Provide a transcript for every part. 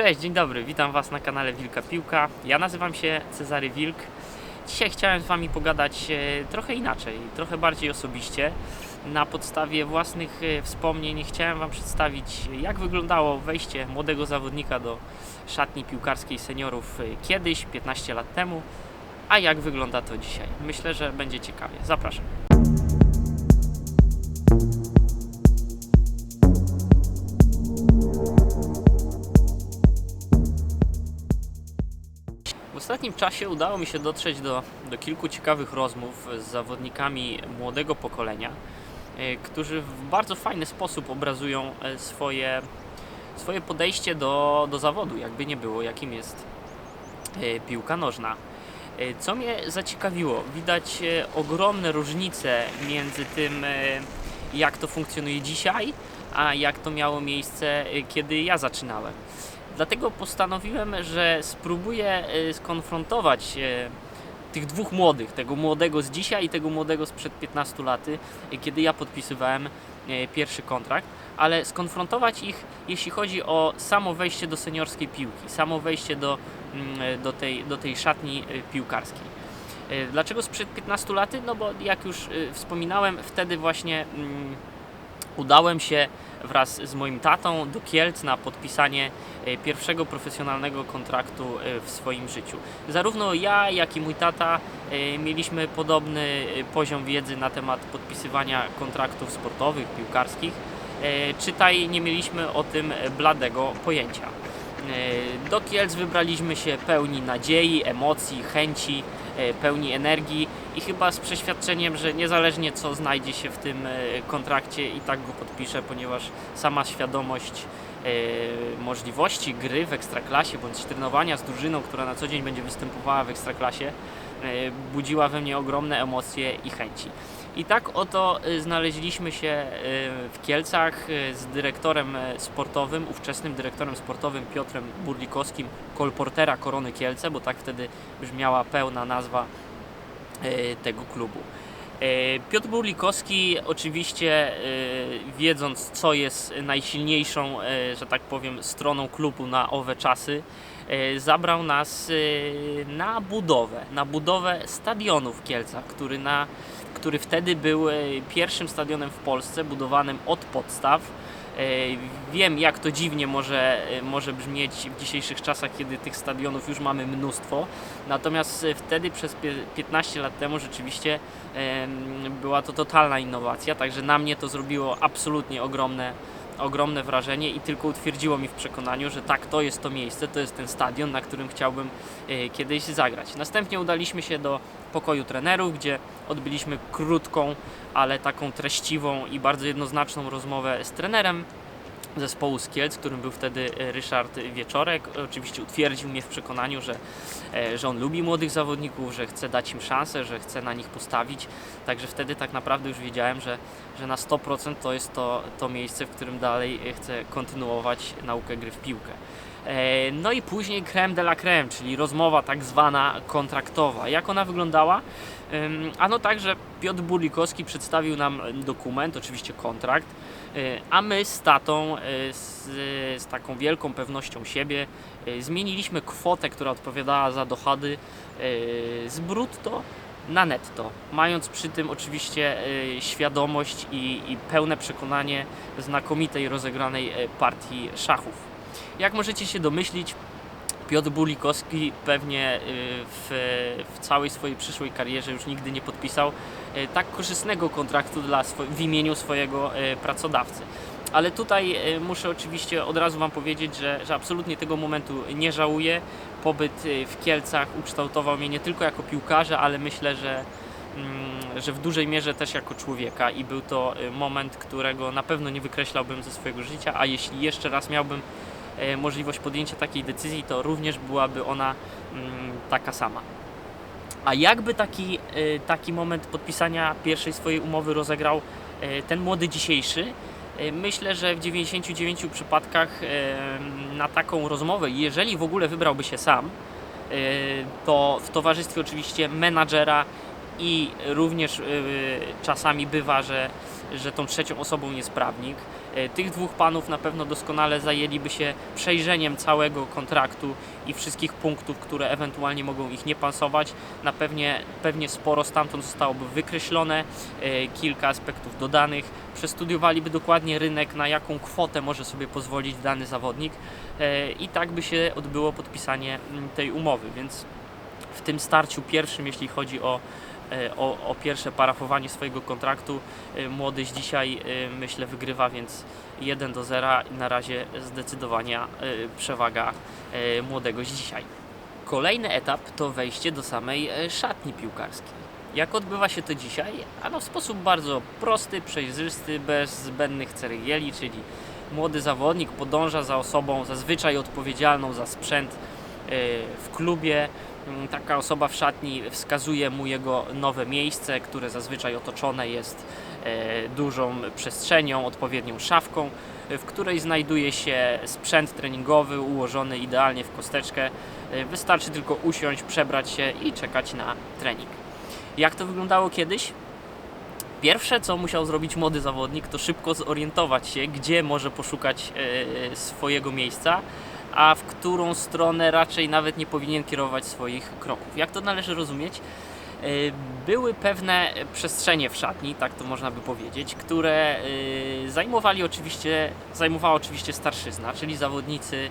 Cześć, dzień dobry, witam Was na kanale Wilka Piłka. Ja nazywam się Cezary Wilk. Dzisiaj chciałem z Wami pogadać e, trochę inaczej, trochę bardziej osobiście. Na podstawie własnych e, wspomnień chciałem Wam przedstawić, jak wyglądało wejście młodego zawodnika do szatni piłkarskiej seniorów e, kiedyś, 15 lat temu, a jak wygląda to dzisiaj. Myślę, że będzie ciekawie. Zapraszam. W ostatnim czasie udało mi się dotrzeć do, do kilku ciekawych rozmów z zawodnikami młodego pokolenia, e, którzy w bardzo fajny sposób obrazują e, swoje, swoje podejście do, do zawodu, jakby nie było, jakim jest e, piłka nożna. Co mnie zaciekawiło, widać ogromne różnice między tym, jak to funkcjonuje dzisiaj, a jak to miało miejsce, kiedy ja zaczynałem. Dlatego postanowiłem, że spróbuję e, skonfrontować e, tych dwóch młodych, tego młodego z dzisiaj i tego młodego sprzed 15 lat, e, kiedy ja podpisywałem pierwszy kontrakt, ale skonfrontować ich, jeśli chodzi o samo wejście do seniorskiej piłki, samo wejście do, mm, do, tej, do tej szatni piłkarskiej. Dlaczego sprzed 15 lat? No bo jak już wspominałem, wtedy właśnie mm, udałem się wraz z moim tatą do Kielc na podpisanie e, pierwszego profesjonalnego kontraktu e, w swoim życiu. Zarówno ja, jak i mój tata e, mieliśmy podobny poziom wiedzy na temat podpisywania kontraktów sportowych, piłkarskich. Czytaj, nie mieliśmy o tym bladego pojęcia. Do Kielc wybraliśmy się pełni nadziei, emocji, chęci, pełni energii i chyba z przeświadczeniem, że niezależnie co znajdzie się w tym e, kontrakcie i tak go podpiszę, ponieważ sama świadomość e, możliwości gry w ekstraklasie bądź trenowania z drużyną, która na co dzień będzie występowała w ekstraklasie, e, budziła we mnie ogromne emocje i chęci. I tak oto e, znaleźliśmy się e, w Kielcach e, z dyrektorem sportowym, ówczesnym dyrektorem sportowym Piotrem Burlikowskim, kolportera Korony Kielce, bo tak wtedy brzmiała pełna nazwa tego klubu. Piotr Burlikowski oczywiście wiedząc co jest najsilniejszą, że tak powiem, stroną klubu na owe czasy, zabrał nas na budowę, na budowę stadionu w Kielcach, który, na, który wtedy był e, pierwszym stadionem w Polsce budowanym od podstaw. E, Wiem, jak to dziwnie może, e, może brzmieć w dzisiejszych czasach, kiedy tych stadionów już mamy mnóstwo. Natomiast wtedy, przez pie- 15 lat temu, rzeczywiście była to totalna innowacja. Także na mnie to zrobiło absolutnie ogromne, ogromne wrażenie i tylko utwierdziło mi w przekonaniu, że tak, to jest to miejsce, to jest ten stadion, na którym chciałbym kiedyś zagrać. Następnie udaliśmy się do pokoju trenerów, gdzie odbyliśmy krótką, ale taką treściwą i bardzo jednoznaczną rozmowę z trenerem zespołu z Kielc, którym był wtedy e, Ryszard Wieczorek. Oczywiście utwierdził mnie w przekonaniu, że, e, że on lubi młodych zawodników, że chce dać im szansę, że chce na nich postawić. Także wtedy tak naprawdę już wiedziałem, że, że na 100% to jest to, to miejsce, w którym dalej e, chcę kontynuować naukę gry w piłkę. E, No i później creme de la creme, czyli rozmowa tak zwana kontraktowa. Jak ona wyglądała? Ano tak, że Piotr Burlikowski przedstawił nam dokument, oczywiście kontrakt, y, a my z tatą y, z, z taką wielką pewnością siebie zmieniliśmy kwotę, która odpowiadała za dochody z brutto na netto, mając przy tym oczywiście świadomość i, i pełne przekonanie znakomitej rozegranej partii szachów. Jak możecie się domyślić, Piotr Bulikowski pewnie y, w, w całej swojej przyszłej karierze już nigdy nie podpisał y, tak korzystnego kontraktu dla swo- w imieniu swojego y, pracodawcy. Ale tutaj muszę oczywiście od razu Wam powiedzieć, że, że absolutnie tego momentu nie żałuję. Pobyt w Kielcach ukształtował mnie nie tylko jako piłkarza, ale myślę, że, mm, że w dużej mierze też jako człowieka i był to moment, którego na pewno nie wykreślałbym ze swojego życia, a jeśli jeszcze raz miałbym możliwość podjęcia takiej decyzji, to również byłaby ona mm, taka sama. A jakby taki, e, taki moment podpisania pierwszej swojej umowy rozegrał e, ten młody dzisiejszy? E, Myślę, że w 99 przypadkach e, na taką rozmowę, jeżeli w ogóle wybrałby się sam, e, to w towarzystwie oczywiście menadżera i również y, czasami bywa, że, że tą trzecią osobą jest prawnik. Y, Tych dwóch panów na pewno doskonale zajęliby się przejrzeniem całego kontraktu i wszystkich punktów, które ewentualnie mogą ich nie pasować. Na pewnie, pewnie sporo stamtąd zostałoby wykreślone, y, kilka aspektów dodanych. Przestudiowaliby dokładnie rynek, na jaką kwotę może sobie pozwolić dany zawodnik i tak by się odbyło podpisanie mm, tej umowy. Więc w tym starciu pierwszym, jeśli chodzi o, o, o pierwsze parafowanie swojego kontraktu, e, młodyś dzisiaj e, myślę wygrywa, więc 1 do 0 i na razie zdecydowanie e, przewaga e, młodego z dzisiaj. Kolejny etap to wejście do samej e, szatni piłkarskiej. Jak odbywa się to dzisiaj? Ano w sposób bardzo prosty, przejrzysty, bez zbędnych ceregieli, czyli młody zawodnik podąża za osobą zazwyczaj odpowiedzialną za sprzęt e, w klubie. Mm, Taka osoba w szatni wskazuje mu jego nowe miejsce, które zazwyczaj otoczone jest e, dużą przestrzenią, odpowiednią szafką, e, w której znajduje się sprzęt treningowy ułożony idealnie w kosteczkę. E, Wystarczy tylko usiąść, przebrać się i czekać na trening. Jak to wyglądało kiedyś? Pierwsze, co musiał zrobić młody zawodnik, to szybko zorientować się, gdzie może poszukać swojego miejsca, a w którą stronę raczej nawet nie powinien kierować swoich kroków. Jak to należy rozumieć? E, Były pewne przestrzenie w szatni, tak to można by powiedzieć, które e, zajmowali oczywiście, zajmowała oczywiście starszyzna, czyli zawodnicy,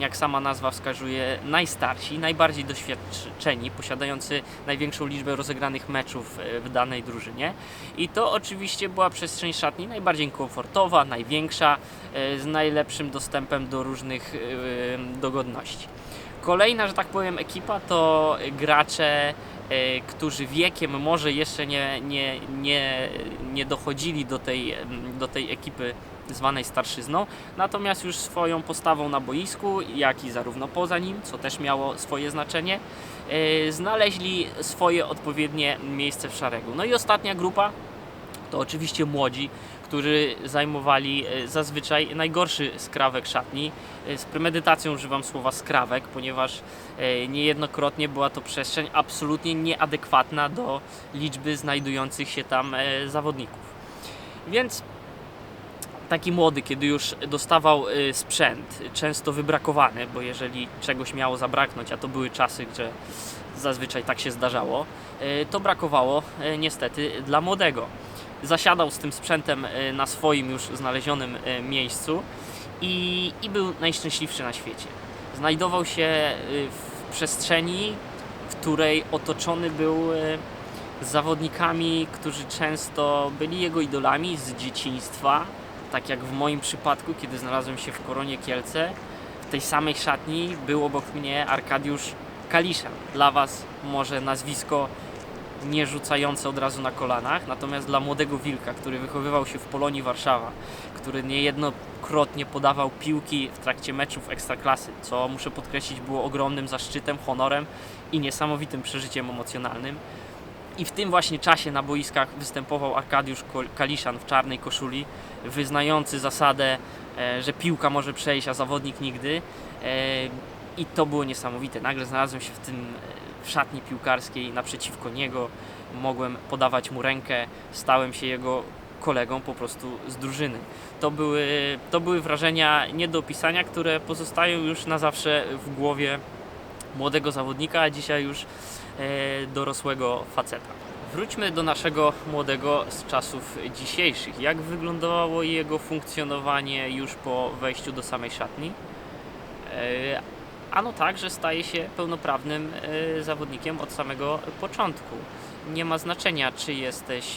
jak sama nazwa wskazuje, najstarsi, najbardziej doświadczeni, posiadający największą liczbę rozegranych meczów e, w danej drużynie. I to oczywiście była przestrzeń szatni najbardziej komfortowa, największa, e, z najlepszym dostępem do różnych e, dogodności. Kolejna, że tak powiem, ekipa to gracze, którzy wiekiem może jeszcze nie, nie, nie, nie dochodzili do tej, do tej ekipy zwanej starszyzną, natomiast już swoją postawą na boisku, jak i zarówno poza nim, co też miało swoje znaczenie, e, znaleźli swoje odpowiednie miejsce w szeregu. No i ostatnia grupa to oczywiście młodzi, którzy zajmowali e, zazwyczaj najgorszy skrawek szatni. E, Z premedytacją używam słowa skrawek, ponieważ niejednokrotnie była to przestrzeń absolutnie nieadekwatna do liczby znajdujących się tam zawodników. Więc taki młody, kiedy już dostawał y, sprzęt, często wybrakowany, bo jeżeli czegoś miało zabraknąć, a to były czasy, gdzie zazwyczaj tak się zdarzało, y, to brakowało y, niestety dla młodego. Zasiadał z tym sprzętem na swoim już znalezionym miejscu i, i był najszczęśliwszy na świecie. Znajdował się w przestrzeni, w której otoczony był zawodnikami, którzy często byli jego idolami z dzieciństwa, tak jak w moim przypadku, kiedy znalazłem się w Koronie Kielce, w tej samej szatni był obok mnie Arkadiusz Kaliszan. Dla Was może nazwisko nie rzucające od razu na kolanach, natomiast dla młodego Wilka, który wychowywał się w Polonii Warszawa, który niejednokrotnie podawał piłki w trakcie meczów ekstraklasy, co muszę podkreślić było ogromnym zaszczytem, honorem i niesamowitym przeżyciem emocjonalnym. I w tym właśnie czasie na boiskach występował Arkadiusz Kaliszan w czarnej koszuli, wyznający zasadę, e, że piłka może przejść, a zawodnik nigdy. E, I to było niesamowite. Nagle znalazłem się w tym e, w szatni piłkarskiej naprzeciwko niego. Mogłem podawać mu rękę, stałem się jego kolegą po prostu z drużyny. To były, to były wrażenia nie do opisania, które pozostają już na zawsze w głowie młodego zawodnika, a dzisiaj już e, dorosłego faceta. Wróćmy do naszego młodego z czasów dzisiejszych. Jak wyglądało jego funkcjonowanie już po wejściu do samej szatni? E, Ano tak, że staje się pełnoprawnym e, zawodnikiem od samego początku. Nie ma znaczenia, czy jesteś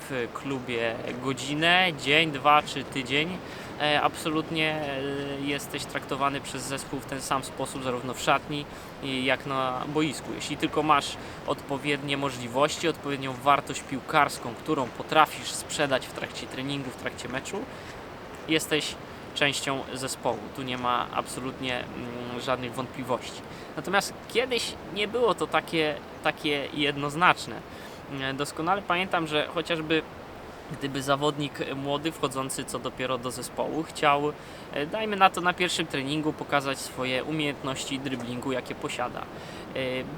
w klubie godzinę, dzień, dwa czy tydzień. E, Absolutnie e, jesteś traktowany przez zespół w ten sam sposób, zarówno w szatni, jak na boisku. Jeśli tylko masz odpowiednie możliwości, odpowiednią wartość piłkarską, którą potrafisz sprzedać w trakcie treningu, w trakcie meczu, jesteś częścią zespołu. Tu nie ma absolutnie mm, żadnych wątpliwości. Natomiast kiedyś nie było to takie, takie jednoznaczne. E, Doskonale pamiętam, że chociażby gdyby zawodnik młody, wchodzący co dopiero do zespołu, chciał, e, dajmy na to na pierwszym treningu, pokazać swoje umiejętności driblingu, jakie posiada. E,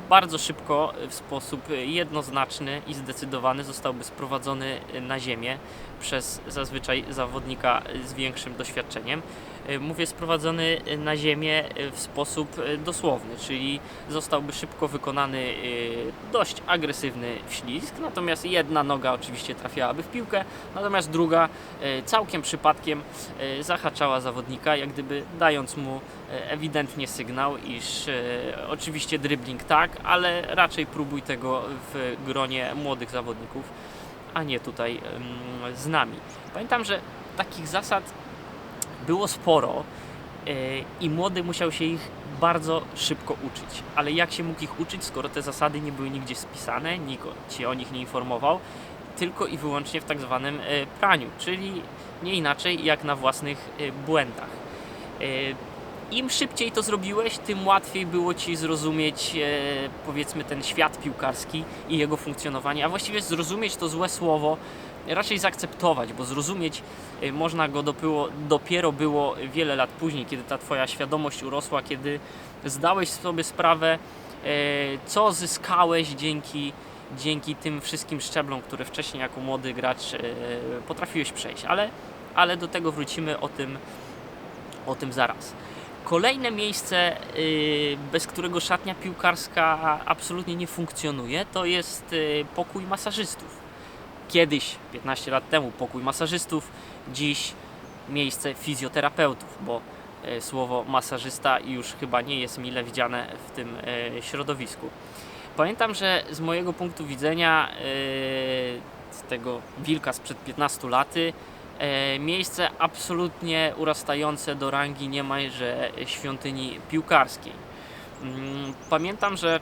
Bardzo szybko, e, w sposób jednoznaczny i zdecydowany zostałby sprowadzony na ziemię przez zazwyczaj zawodnika z większym doświadczeniem. E, Mówię sprowadzony na ziemię e, w sposób e, dosłowny, czyli zostałby szybko wykonany e, dość agresywny wślizg, natomiast jedna noga oczywiście trafiałaby w piłkę, natomiast druga e, całkiem przypadkiem e, zahaczała zawodnika, jak gdyby dając mu e, ewidentnie sygnał, iż e, oczywiście dribbling tak, ale raczej próbuj tego w gronie młodych zawodników, a nie tutaj z nami. Pamiętam, że takich zasad było sporo e, i młody musiał się ich bardzo szybko uczyć. Ale jak się mógł ich uczyć, skoro te zasady nie były nigdzie spisane, nikt cię o nich nie informował, tylko i wyłącznie w tak zwanym e, praniu, czyli nie inaczej jak na własnych e, błędach. Im szybciej to zrobiłeś, tym łatwiej było ci zrozumieć powiedzmy ten świat piłkarski i jego funkcjonowanie, a właściwie zrozumieć to złe słowo, raczej zaakceptować, bo zrozumieć e, można go dopiero, dopiero było wiele lat później, kiedy ta twoja świadomość urosła, kiedy zdałeś sobie sprawę, e, co zyskałeś dzięki, dzięki tym wszystkim szczeblom, które wcześniej jako młody gracz e, potrafiłeś przejść. Ale, ale do tego wrócimy o tym, o tym zaraz. Kolejne miejsce, y, bez którego szatnia piłkarska absolutnie nie funkcjonuje, to jest y, pokój masażystów. Kiedyś, 15 lat temu, pokój masażystów, dziś miejsce fizjoterapeutów, bo y, słowo masażysta już chyba nie jest mile widziane w tym y, środowisku. Pamiętam, że z mojego punktu widzenia, y, z tego wilka sprzed 15 laty, E, miejsce absolutnie urastające do rangi niemalże świątyni piłkarskiej. Mm, Pamiętam, że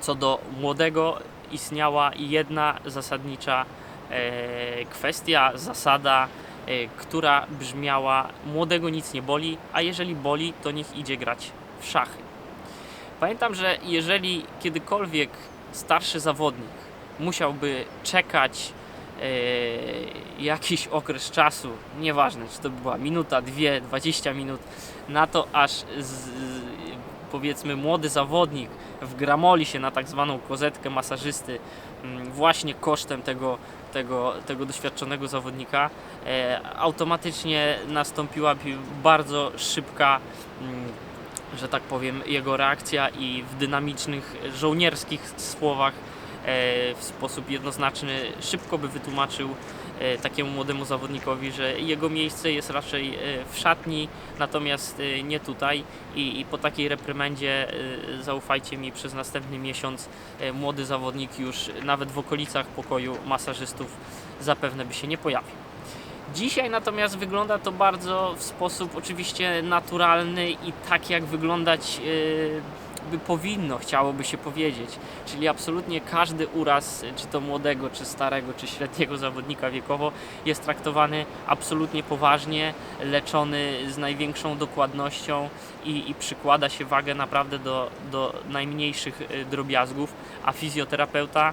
co do młodego istniała jedna zasadnicza e, kwestia, zasada, e, która brzmiała: młodego nic nie boli, a jeżeli boli, to niech idzie grać w szachy. Pamiętam, że jeżeli kiedykolwiek starszy zawodnik musiałby czekać e, jakiś okres czasu, nieważne czy to była minuta, dwie, 20 minut, na to aż z, powiedzmy młody zawodnik wgramoli się na tak zwaną kozetkę masażysty mm, właśnie kosztem tego, tego, tego doświadczonego zawodnika, e, automatycznie nastąpiłaby bardzo szybka mm, że tak powiem, jego reakcja i w dynamicznych, żołnierskich słowach w sposób jednoznaczny szybko by wytłumaczył e, takiemu młodemu zawodnikowi, że jego miejsce jest raczej e, w szatni, natomiast e, nie tutaj i, po takiej reprymendzie e, zaufajcie mi, przez następny miesiąc e, młody zawodnik już nawet w okolicach pokoju masażystów zapewne by się nie pojawił. Dzisiaj natomiast wygląda to bardzo w sposób oczywiście naturalny i tak jak wyglądać by powinno, chciałoby się powiedzieć. Czyli absolutnie każdy uraz, czy to młodego, czy starego, czy średniego zawodnika wiekowo jest traktowany absolutnie poważnie, leczony z największą dokładnością i, i przykłada się wagę naprawdę do, do najmniejszych y, drobiazgów, a fizjoterapeuta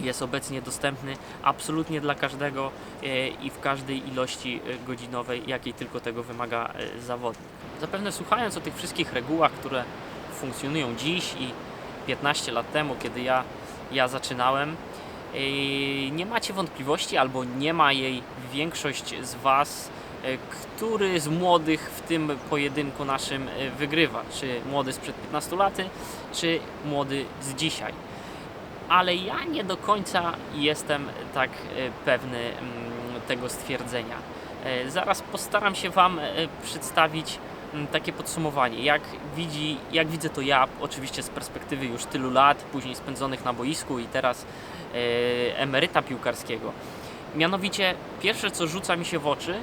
jest obecnie dostępny absolutnie dla każdego e, i w każdej ilości e, godzinowej, jakiej tylko tego wymaga zawodnik. Zapewne słuchając o tych wszystkich regułach, które funkcjonują dziś i 15 lat temu, kiedy ja, ja zaczynałem, e, nie macie wątpliwości albo nie ma jej większość z Was, e, który z młodych w tym pojedynku naszym e, wygrywa. Czy młody sprzed 15 lat, czy młody z dzisiaj ale ja nie do końca jestem tak pewny mm, tego stwierdzenia. Zaraz postaram się Wam przedstawić takie podsumowanie, jak, widzi, jak widzę to ja, oczywiście z perspektywy już tylu lat, później spędzonych na boisku i teraz e, emeryta piłkarskiego. Mianowicie, pierwsze co rzuca mi się w oczy,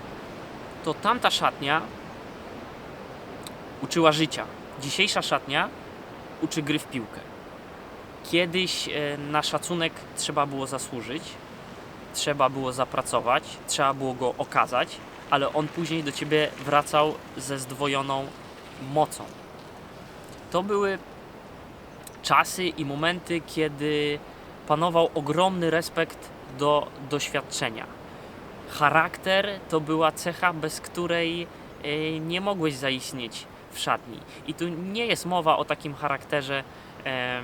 to tamta szatnia uczyła życia. Dzisiejsza szatnia uczy gry w piłkę. Kiedyś e, na szacunek trzeba było zasłużyć, trzeba było zapracować, trzeba było go okazać, ale on później do ciebie wracał ze zdwojoną mocą. To były czasy i momenty, kiedy panował ogromny respekt do doświadczenia. Charakter to była cecha, bez której e, nie mogłeś zaistnieć w szatni. I tu nie jest mowa o takim charakterze em,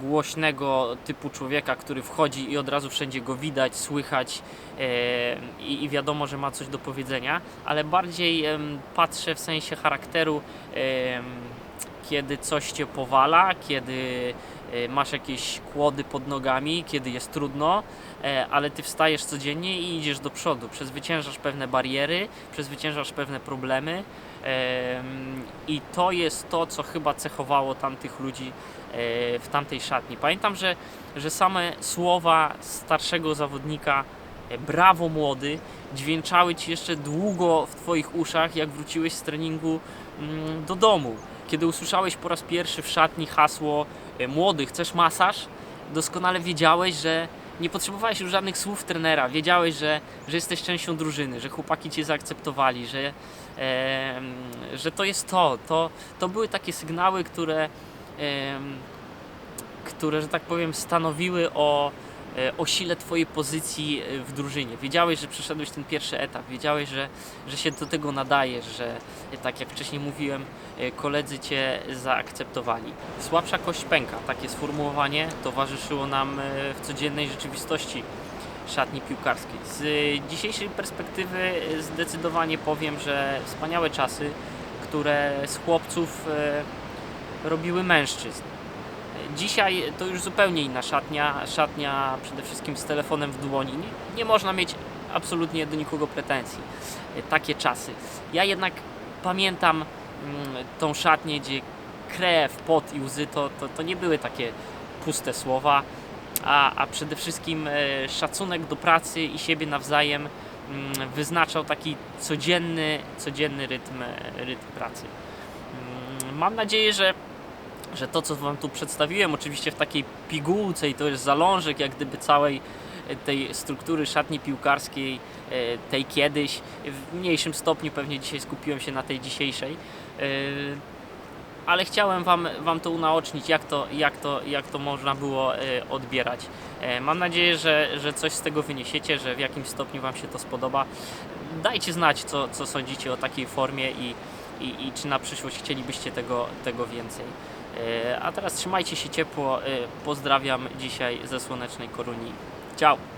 głośnego typu człowieka, który wchodzi i od razu wszędzie go widać, słychać em, i, wiadomo, że ma coś do powiedzenia, ale bardziej em, patrzę w sensie charakteru, em, kiedy coś cię powala, kiedy e, masz jakieś kłody pod nogami, kiedy jest trudno, e, ale ty wstajesz codziennie i idziesz do przodu. Przezwyciężasz pewne bariery, przezwyciężasz pewne problemy. I to jest to, co chyba cechowało tamtych ludzi e, w tamtej szatni. Pamiętam, że, że same słowa starszego zawodnika, e, brawo młody, dźwięczały ci jeszcze długo w twoich uszach, jak wróciłeś z treningu mm, do domu. Kiedy usłyszałeś po raz pierwszy w szatni hasło e, młody, chcesz masaż? Doskonale wiedziałeś, że nie potrzebowałeś już żadnych słów trenera. Wiedziałeś, że, że jesteś częścią drużyny, że chłopaki cię zaakceptowali, że, że to jest to. to. To były takie sygnały, które, które, że tak powiem, stanowiły o, e, o sile Twojej pozycji e, w drużynie. Wiedziałeś, że przeszedłeś ten pierwszy etap, wiedziałeś, że, że się do tego nadajesz, że e, tak jak wcześniej mówiłem, koledzy Cię zaakceptowali. Słabsza kość pęka, takie sformułowanie towarzyszyło nam w codziennej rzeczywistości szatni piłkarskiej. Z dzisiejszej perspektywy zdecydowanie powiem, że wspaniałe czasy, które z chłopców e, robiły mężczyzn. Dzisiaj to już zupełnie inna szatnia, szatnia przede wszystkim z telefonem w dłoni. Nie, nie można mieć absolutnie do nikogo pretensji. E, Takie czasy. Ja jednak pamiętam mm, tą szatnię, gdzie krew, pot i łzy to, to, to nie były takie puste słowa, a, a przede wszystkim e, szacunek do pracy i siebie nawzajem mm, wyznaczał taki codzienny, codzienny rytm, e, rytm pracy. Mm, Mam nadzieję, że że to, co Wam tu przedstawiłem, oczywiście w takiej pigułce i to jest zalążek jak gdyby całej e, tej struktury szatni piłkarskiej, tej kiedyś, w mniejszym stopniu pewnie dzisiaj skupiłem się na tej dzisiejszej, ale chciałem Wam, wam to unaocznić, jak to, jak, to, jak to można było e, odbierać. E, Mam nadzieję, że, że coś z tego wyniesiecie, że w jakimś stopniu Wam się to spodoba. Dajcie znać, co, co sądzicie o takiej formie i, i, i czy na przyszłość chcielibyście tego, tego więcej. E, A teraz trzymajcie się ciepło. Pozdrawiam dzisiaj ze słonecznej Koruni. Ciao!